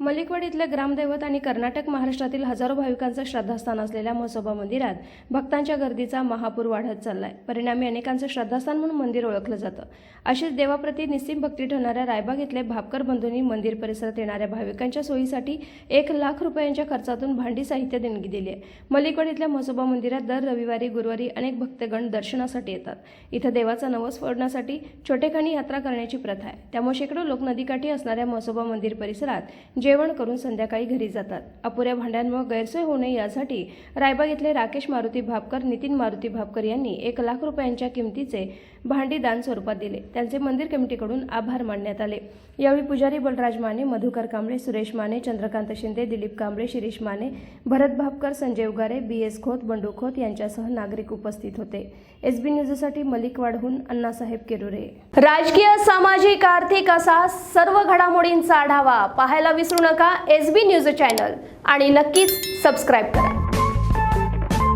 मलिकवाड इथल्या ग्रामदैवत आणि कर्नाटक महाराष्ट्रातील हजारो भाविकांचं श्रद्धास्थान असलेल्या म्हसोबा मंदिरात भक्तांच्या गर्दीचा महापूर वाढत चाललाय. परिणामी अनेकांचं श्रद्धास्थान म्हणून मंदिर ओळखलं जातं. अशीच देवाप्रती निस्सीम भक्ती ठरणाऱ्या रायबाग इथले भापकर बंधूंनी मंदिर परिसरात येणाऱ्या भाविकांच्या सोयीसाठी एक लाख रुपयांच्या खर्चातून भांडी साहित्य देणगी दिली आहे. मलिकवाड इथल्या म्हसोबा मंदिरात दर रविवारी गुरुवारी अनेक भक्तगण दर्शनासाठी येतात. इथं देवाचा नवस फोडण्यासाठी छोटेखानी यात्रा करण्याची प्रथा आहे. त्यामुळे शेकडो लोक नदीकाठी असणाऱ्या म्हसोबा मंदिर परिसरात जेवण करून संध्याकाळी घरी जातात. अपुऱ्या भांड्यांमुळे गैरसोय होऊ नये यासाठी रायबाग इथले राकेश मारुती भापकर नितीन मारुती भापकर यांनी एक लाख रुपयांच्या किमतीचे भांडी दान स्वरूपात दिले. त्यांचे मंदिर कमिटीकडून आभार मानण्यात आले. यावेळी पुजारी बलराज माने मधुकर कांबळे सुरेश माने चंद्रकांत शिंदे दिलीप कांबळे शिरीष माने भरत भापकर संजय उगारे बी एस खोत बंडू खोत यांच्यासह नागरिक उपस्थित होते. एसबी न्यूजसाठी मलिकवाडहून अण्णासाहेब केरुरे. राजकीय सामाजिक आर्थिक असा सर्व घडामोडींचा आढावा पाहायला विसरू नका एस बी न्यूज चॅनल आणि नक्कीच सबस्क्राईब करा.